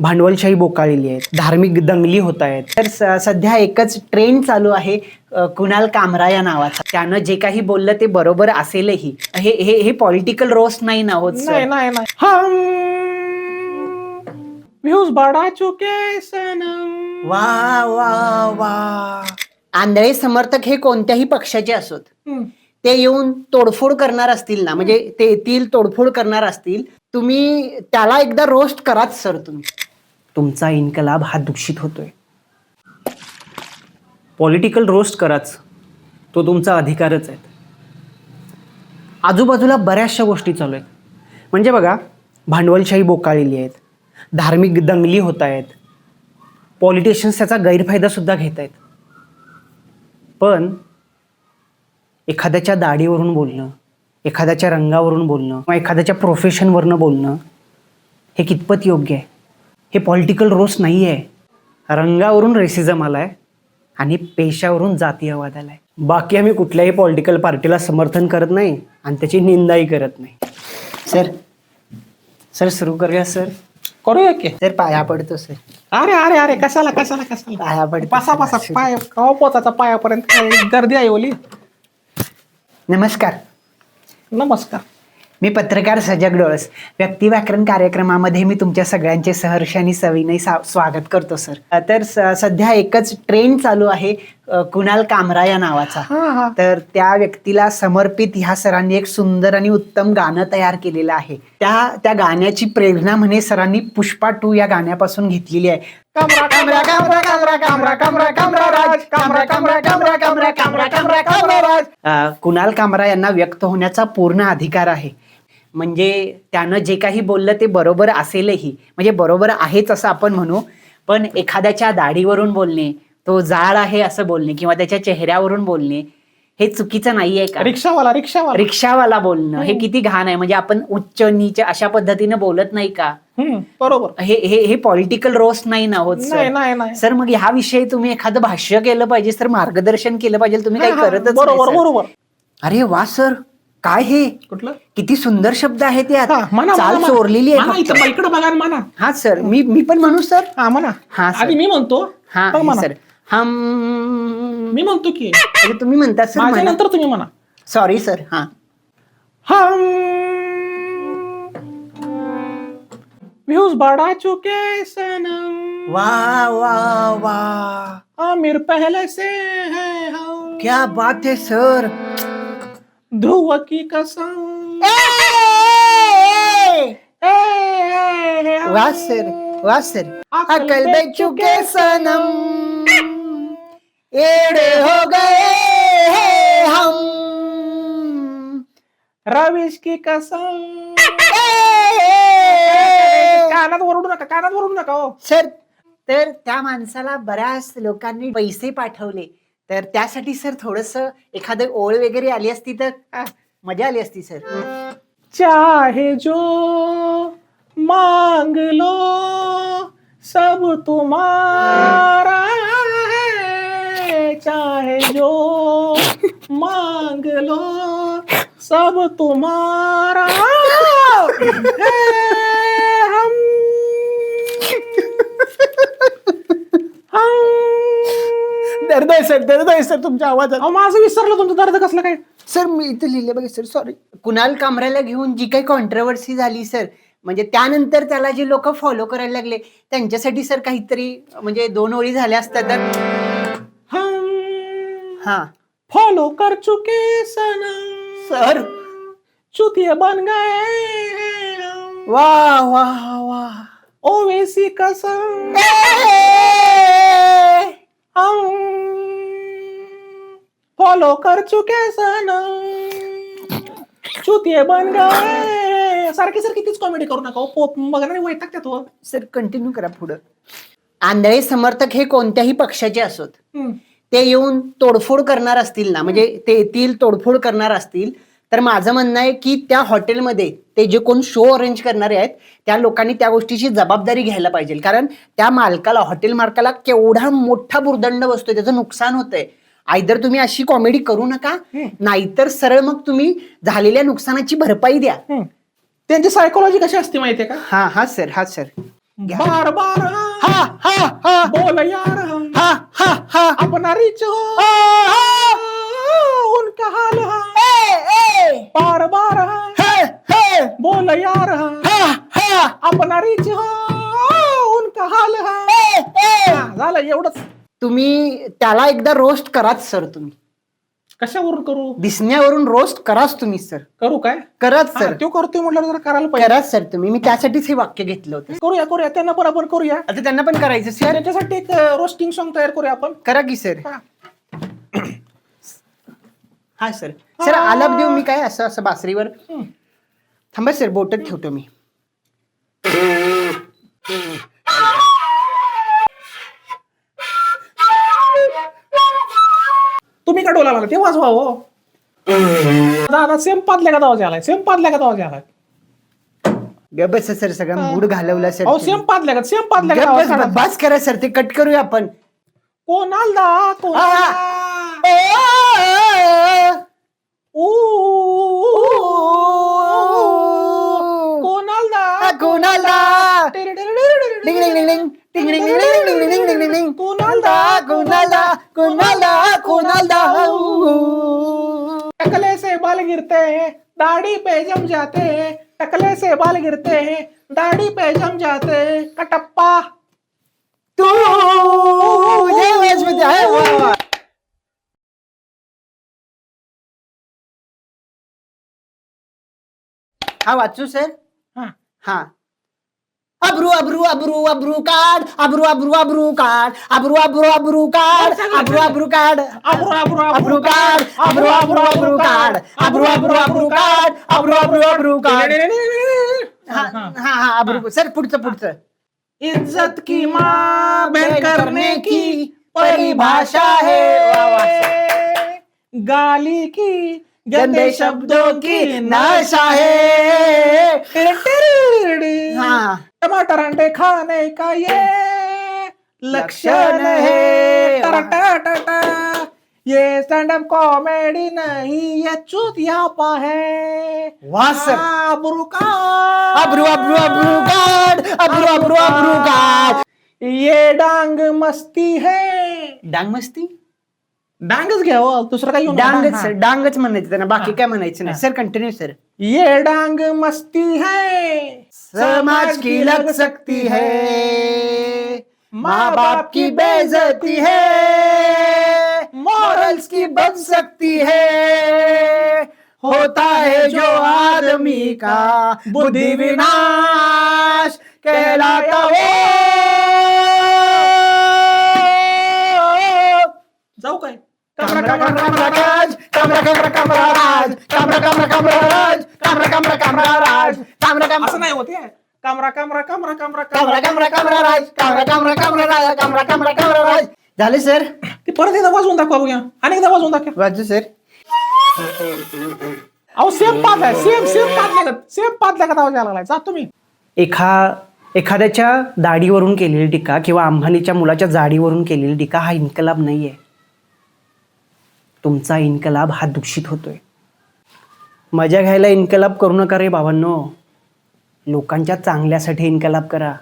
भांडवलशाही बोकाळलेली आहे धार्मिक दंगली होत आहेत तर सध्या एकच ट्रेंड चालू आहे कुणाल कामरा या नावाचा. त्यानं जे काही बोललं ते बरोबर असेलही. हे हे हे पॉलिटिकल रोस्ट नाही ना होत नहीं सर नहीं नहीं. हम व्यूज बढ़ा चुके सनम. वा वा वा. आंधळे समर्थक हे कोणत्याही पक्षाचे असोत. हम्म. ते येऊन तोडफोड करणार असतील ना म्हणजे ते येतील तोडफोड करणार असतील. तुम्ही त्याला एकदा रोस्ट कराच सर तुम्ही. तुमचा इन्कलाब हा दूषित होतोय. पॉलिटिकल रोस्ट कराच. तो तुमचा अधिकारच आहे. आजूबाजूला बऱ्याचशा गोष्टी चालू आहेत. म्हणजे बघा भांडवलशाही बोकाळलेली आहेत. धार्मिक दंगली होत आहेत. पॉलिटिशियन्स त्याचा गैरफायदा सुद्धा घेत आहेत. पण एखाद्याच्या दाढीवरून बोलणं एखाद्याच्या रंगावरून बोलणं किंवा एखाद्याच्या प्रोफेशनवरनं बोलणं हे कितपत योग्य आहे? हे पॉलिटिकल रोस्ट नाही आहे रंगावरून रेसिझम आलाय आणि पेशावरून जातीयवाद आलाय. बाकी आम्ही कुठल्याही पॉलिटिकल पार्टीला समर्थन करत नाही आणि त्याची निंदाही करत नाही. सर सर सुरू करूया सर? करूया की. सर पाया पडतो सर. अरे अरे अरे कशाला कशाला कशाला? पाया पडतो पासा पासा पाय कवा पोचाचा पायापर्यंत. गर्दी आहे ओली. नमस्कार. नमस्कार. मी पत्रकार सजग डोळस व्यक्ती व्याकरण कार्यक्रमामध्ये मी तुमच्या सगळ्यांचे सहर्ष आणि सविनय सा- स्वागत करतो सर तर सध्या एकच ट्रेंड चालू आहे कुणाल कामरा या नावाचा हा हा तर त्या व्यक्तीला समर्पित ह्या सरांनी एक सुंदर आणि उत्तम गाणं तयार केलेलं आहे त्या त्या गाण्याची प्रेरणा म्हणे सरांनी पुष्पा टू या गाण्यापासून घेतलेली आहे कामरा कामरा कामरा कामरा कामरा कामरा कामरा राज कामरा कामरा कामरा कामरा कामरा कामरा कामरा राज अ, कुणाल कामरा यांना व्यक्त होण्याचा पूर्ण अधिकार आहे म्हणजे त्यानं जे काही बोललं ते बरोबर असेलही. म्हणजे बरोबर आहेच असं आपण म्हणू. पण एखाद्याच्या दाढीवरून बोलणे तो जाड आहे असं बोलणे किंवा त्याच्या चेहऱ्यावरून बोलणे हे चुकीचं नाहीये का? रिक्षावाला रिक्षावाला. रिक्षावाला बोलणं हे किती घाण आहे. म्हणजे आपण उच्च नीच अशा पद्धतीने बोलत नाही का? बरोबर. हे हे हे पॉलिटिकल रोस्ट नाही ना होत नाही सर नाही नाही. सर मग ह्याविषयी तुम्ही एखादं भाष्य केलं पाहिजे सर मार्गदर्शन केलं पाहिजे तुम्ही काही करतच बरोबर नाही. बरोबर. अरे वा सर काय हे? कुठलं? किती सुंदर शब्द आहेत यात. हा, म्हणा चाल म्हणा, चोरलेली म्हणा. आहे इथं. इकडे बघा आणि म्हणा. हा सर मी मी पण म्हणू सर? हा म्हणा. हा, सर. आधी मी म्हणतो. हा मग हे म्हणा. सर. हम. मी म्हणतो की. म्हणजे तुम्ही म्हणता सर नंतर तुम्ही म्हणा. सॉरी सर हा. हम. व्यूज बढ़ा चुके सनम. वा वा वा. आमिर पहले से है हम. क्या बात है सर. ध्रुव की कसम ए, ए, हम- वा सर वा सर अकल बे चुके सनम. एड़े हो गए हैं हम. रवीश की कसम कानात ओरडू नका कानात ओरडू नका हो. सर तर त्या माणसाला बऱ्याच लोकांनी पैसे पाठवले. तर त्यासाठी सर थोडस एखादं ओळ वगैरे आली असती तर आ, मजा आली असती सर. चाहे जो मांग लो सब तुम्हारा है। चाहे जो मांग लो सब तुम्हारा है हम हम दर्द आहे सर. दर्द आहे सर तुमच्या आवाजात. अहो, माझं विसरलं तुमचं दर्द कसलं काय? सर मी इथे लिहिले बघा सर सॉरी कुणाल कामऱ्याला घेऊन जी काही कॉन्ट्रोवर्सी झाली सर म्हणजे त्यानंतर त्याला जे लोक फॉलो करायला लागले त्यांच्यासाठी सर काहीतरी म्हणजे दोन ओळी झाल्या असत्या तर? हा. फॉलो कर चुके सनम सर. चुतिया बन गए। वा वा वा ओवैसी कसम। हम फॉलो कर चुके सनम चुतिये बन गए सारखी सारखी तीच कॉमेडी करू नका हो. पोप बघा ना वैताग त्यात. सर कंटिन्यू करा पुढं आंधळे समर्थक हे कोणत्याही पक्षाचे असोत. ते येऊन तोडफोड करणार असतील ना म्हणजे ते येतील तोडफोड करणार असतील तर माझं म्हणणं आहे की त्या हॉटेलमध्ये ते जे कोण शो अरेंज करणारे आहेत त्या लोकांनी त्या गोष्टीची जबाबदारी घ्यायला पाहिजे. कारण त्या मालकाला हॉटेल मालकाला केवढा मोठा भुर्दंड बसतोय त्याचं नुकसान होतंय. आयदर तुम्ही अशी कॉमेडी करू नका. नाहीतर सरळ मग तुम्ही झालेल्या नुकसानाची भरपाई द्या. त्यांची सायकोलॉजी कशी असते माहितीये का? हा हा सर हा सर. बार बार. हा हा हा. बोल यार. हा हा हा. रिच हो. उनका हाल बार बार हे, हे, बोल यार हा, हा. अपना रिच हो उनका हाल हा, झालं एवढंच. तुम्ही त्याला एकदा रोस्ट कराच सर तुम्ही. कशावरून करू? दिसण्यावरून रोस्ट कराच तुम्ही सर करू काय? कराच हा, सर तो करतोय म्हटलं जरा करायला पाहिजे. कराच सर तुम्ही. मी त्यासाठीच हे वाक्य घेतलं होतं. करूया करूया. त्यांना पण आपण करूया. आता त्यांना पण करायचं सर त्याच्यासाठी एक रोस्टिंग सॉंग तयार करूया आपण. करा की सर हा. हा सर. सर आलाप देऊ मी काय? असं असं बासरीवर. थांबा सर. बोटत ठेवतो मी. तुम्ही का डोला मला ते वाजवा हो. दादा सेम पादल्या का आवाज आलाय? सेम पादल्या का आवाज आलाय? ग बस सर. सगळा मूड घालवला सर. अहो सेम पादल्या का सेम पादल्या ग का बस, आवाज बस करा सर. ते कट करूया आपण. कोणाल? दा कोणाल? टकले से बाल गिरते हैं दाढ़ी पे जम जाते हैं टकले से बाल गिरते हैं दाढ़ी पे जम जाते हैं कटप्पा तू ये है वाह वाह हा वाचू सर? हा. अब्रू अब्रू अब्रू अब्रू काढ. अब्रू अब्रू अब्रू काढ. अब्रू अब्रू अब्रू काढ. अब्रू अब्रू काढ. अब्रू अब्रू अब्रू काढ. अब्रू अब्रू अब्रू काढ. अब्रू अब्रू अब्रू काढ. अब्रू अब्रू अब्रू काढ. हा हा हा. अब्रू. सर पुढचं पुढचं. इज्जत की माँ करने की परिभाषा है. गाली की गंदे शब्दों की नाशा है। हाँ. टमाटर अंडे खाने का ये लक्षण है। ये स्टैंड अप कॉमेडी नहीं ये चूतियापा है। वाह सर। अब्रू का। अब्रू अब्रू अब्रू काढ अब्रू अब्रू अब्रू काढ ये डांग मस्ती है। डांग मस्ती? डांगच घ्या हो दुसरं काही नका. डांगच सर डांगच म्हणायचं त्यांना बाकी काय म्हणायचं नाही सर कंटिन्यू सर ये डांग मस्ती है। समाज की लग सकती है। माँ बाप की बेजती है। मॉरल्स की बन सकती है। होता है जो आदमी का बुद्धि विनाश। कहलाता वो कामरा कामरा कामरा राज कामरा कामरा कामरा राज कामरा कामरा कामरा राज कामरा कामरा कामरा राज कामरा कामरा असं नाही होते कामरा कामरा कामरा कामरा कामरा कामरा कामरा राज कामरा कामरा कामरा राज कामरा कामरा कामरा राज झाले सर ते परत एकदा वाजवून दाखवा बघूया अनेकदा वाजवून दाखवा वाजू सर अहो सेम पाच आहे सेम सेम पाच लागत सेम पाच लागत आवाज यायला लागलाय जा तुम्ही एखा एखाद्याच्या दाढीवरून केलेली टीका किंवा अंबानीच्या मुलाच्या जाडीवरून केलेली टीका हा इन्कलाब नाही आहे तुमचा इन्कलाब हा दूषित होतोय. मजा घ्यायला इन्कलाब करू नका रे बाबांनो. लोकांच्या चांगल्यासाठी इन्कलाब करा.